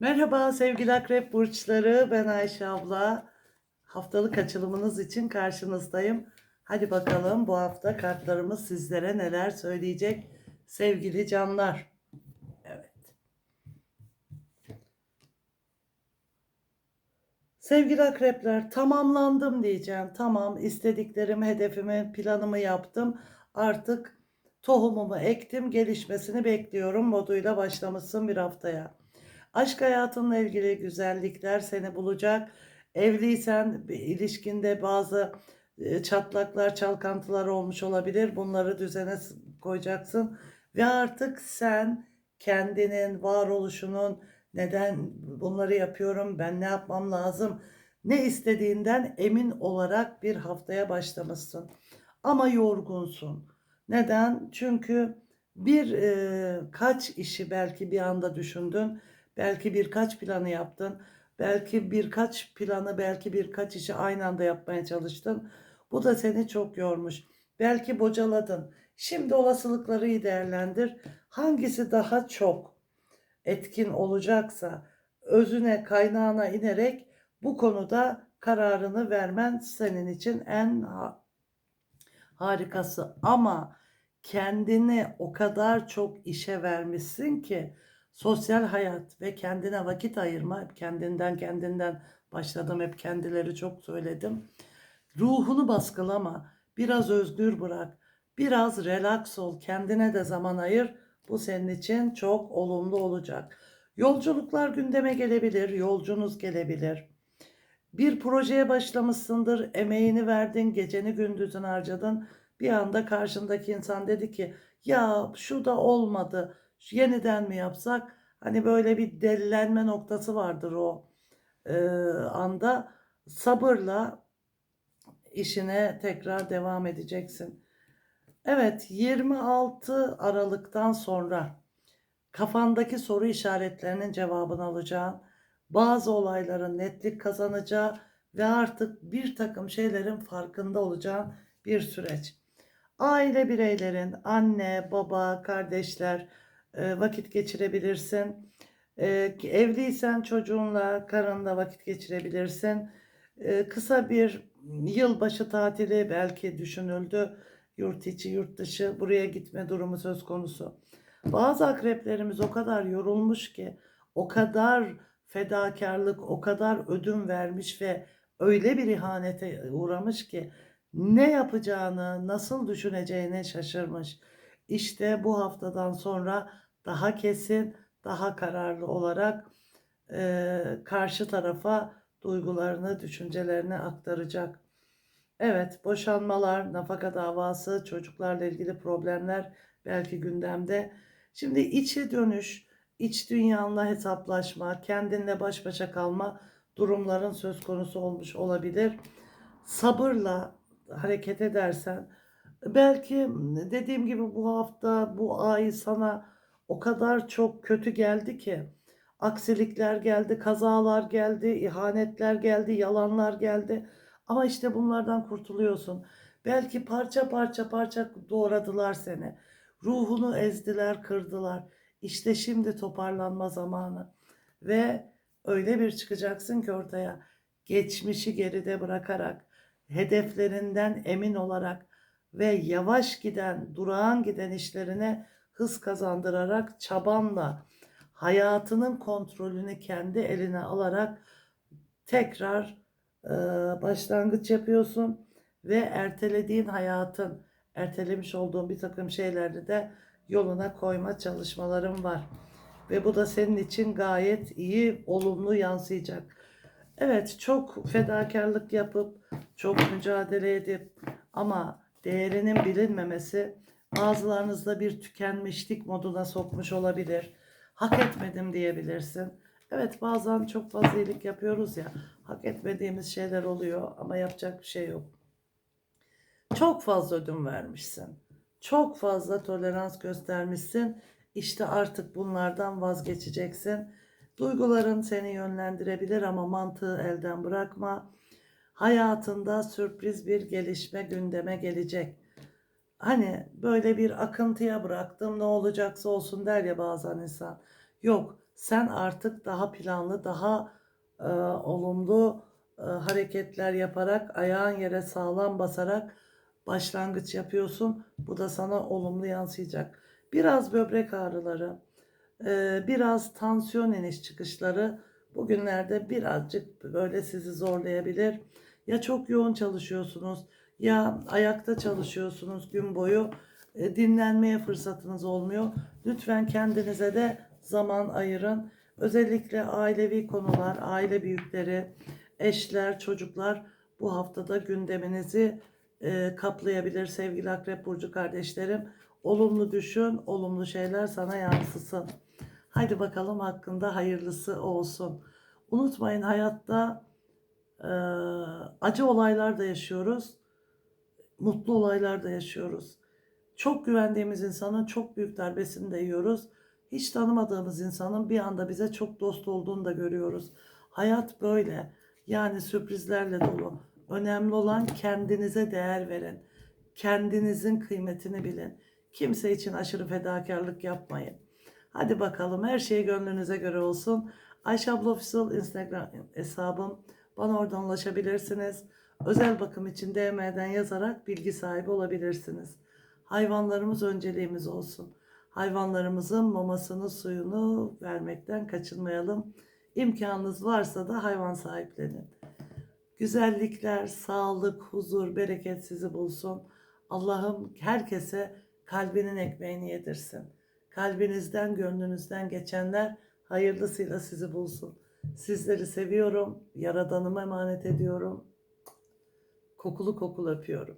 Merhaba sevgili akrep burçları. Ben Ayşe abla. Haftalık açılımınız için karşınızdayım. Hadi bakalım bu hafta kartlarımız sizlere neler söyleyecek sevgili canlar. Evet. Sevgili akrepler tamamlandım diyeceğim. Tamam istediklerim, hedefimi, planımı yaptım. Artık tohumumu ektim, gelişmesini bekliyorum moduyla başlamışsın bir haftaya. Aşk hayatınla ilgili güzellikler seni bulacak. Evliysen ilişkinde bazı e, çatlaklar, çalkantılar olmuş olabilir. Bunları düzene koyacaksın. Ve artık sen kendinin, varoluşunun neden bunları yapıyorum, ben ne yapmam lazım, ne istediğinden emin olarak bir haftaya başlamışsın. Ama yorgunsun. Neden? Çünkü bir e, kaç işi belki bir anda düşündün. Belki birkaç planı yaptın. Belki birkaç planı, belki birkaç işi aynı anda yapmaya çalıştın. Bu da seni çok yormuş. Belki bocaladın. Şimdi olasılıkları değerlendir. Hangisi daha çok etkin olacaksa özüne, kaynağına inerek bu konuda kararını vermen senin için en ha- harikası. Ama kendini o kadar çok işe vermişsin ki sosyal hayat ve kendine vakit ayırma, hep kendinden kendinden başladım, hep kendileri çok söyledim. Ruhunu baskılama, biraz özgür bırak, biraz relax ol, kendine de zaman ayır. Bu senin için çok olumlu olacak. Yolculuklar gündeme gelebilir, yolcunuz gelebilir. Bir projeye başlamışsındır, emeğini verdin, geceni gündüzünü harcadın. Bir anda karşındaki insan dedi ki ya şu da olmadı, yeniden mi yapsak? Hani böyle bir delilenme noktası vardır o e, anda. Sabırla işine tekrar devam edeceksin. Evet 26 Aralık'tan sonra kafandaki soru işaretlerinin cevabını alacağın, bazı olayların netlik kazanacağı ve artık bir takım şeylerin farkında olacağın bir süreç. Aile bireylerin, anne, baba, kardeşler e, vakit geçirebilirsin. E, evliysen çocuğunla, karınla vakit geçirebilirsin. E, kısa bir yılbaşı tatili belki düşünüldü. Yurt içi, yurt dışı buraya gitme durumu söz konusu. Bazı akreplerimiz o kadar yorulmuş ki, o kadar fedakarlık, o kadar ödün vermiş ve öyle bir ihanete uğramış ki ne yapacağını, nasıl düşüneceğini şaşırmış. İşte bu haftadan sonra daha kesin, daha kararlı olarak eee, karşı tarafa duygularını, düşüncelerini aktaracak. Evet, boşanmalar, nafaka davası, çocuklarla ilgili problemler belki gündemde. Şimdi içe dönüş, iç dünyanla hesaplaşma, kendinle baş başa kalma durumların söz konusu olmuş olabilir. Sabırla hareket edersen, belki dediğim gibi bu hafta, bu ay sana o kadar çok kötü geldi ki, aksilikler geldi, kazalar geldi, ihanetler geldi, yalanlar geldi. Ama işte bunlardan kurtuluyorsun. Belki parça parça parça doğradılar seni. Ruhunu ezdiler, kırdılar. İşte şimdi toparlanma zamanı. Ve öyle bir çıkacaksın ki ortaya geçmişi geride bırakarak, hedeflerinden emin olarak ve yavaş giden, durağan giden işlerine hız kazandırarak çabanla hayatının kontrolünü kendi eline alarak tekrar e, başlangıç yapıyorsun ve ertelediğin hayatın, ertelemiş olduğun bir takım şeyleri de yoluna koyma çalışmaların var. Ve bu da senin için gayet iyi, olumlu yansıyacak. Evet, çok fedakarlık yapıp, çok mücadele edip ama değerinin bilinmemesi bazılarınızda bir tükenmişlik moduna sokmuş olabilir. Hak etmedim diyebilirsin. Evet bazen çok fazla iyilik yapıyoruz ya. Hak etmediğimiz şeyler oluyor ama yapacak bir şey yok. Çok fazla ödün vermişsin. Çok fazla tolerans göstermişsin. İşte artık bunlardan vazgeçeceksin. Duyguların seni yönlendirebilir ama mantığı elden bırakma. Hayatında sürpriz bir gelişme gündeme gelecek. Hani böyle bir akıntıya bıraktım ne olacaksa olsun der ya bazen insan. Yok Sen artık daha planlı, daha e, olumlu e, hareketler yaparak, ayağın yere sağlam basarak başlangıç yapıyorsun. Bu da sana olumlu yansıyacak. Biraz böbrek ağrıları, e, biraz tansiyon iniş çıkışları bugünlerde birazcık böyle sizi zorlayabilir. Ya çok yoğun çalışıyorsunuz ya ayakta çalışıyorsunuz gün boyu e, dinlenmeye fırsatınız olmuyor. Lütfen kendinize de zaman ayırın. Özellikle ailevi konular, aile büyükleri, eşler, çocuklar bu haftada gündeminizi e, kaplayabilir sevgili Akrep Burcu kardeşlerim. Olumlu düşün, olumlu şeyler sana yansısın. Haydi bakalım hakkında hayırlısı olsun. Unutmayın hayatta e, acı olaylar da yaşıyoruz. Mutlu olaylar da yaşıyoruz. Çok güvendiğimiz insanın çok büyük darbesini de yiyoruz. Hiç tanımadığımız insanın bir anda bize çok dost olduğunu da görüyoruz. Hayat böyle. Yani sürprizlerle dolu. Önemli olan kendinize değer verin. Kendinizin kıymetini bilin. Kimse için aşırı fedakarlık yapmayın. Hadi bakalım her şey gönlünüze göre olsun. Ayşe abla Official Instagram hesabım. Bana oradan ulaşabilirsiniz. Özel bakım için DM'den yazarak bilgi sahibi olabilirsiniz. Hayvanlarımız önceliğimiz olsun. Hayvanlarımızın mamasını, suyunu vermekten kaçınmayalım. İmkanınız varsa da hayvan sahiplenin. Güzellikler, sağlık, huzur, bereket sizi bulsun. Allah'ım herkese kalbinin ekmeğini yedirsin. Kalbinizden, gönlünüzden geçenler hayırlısıyla sizi bulsun. Sizleri seviyorum. Yaradanıma emanet ediyorum. Kokulu kokulu öpüyorum.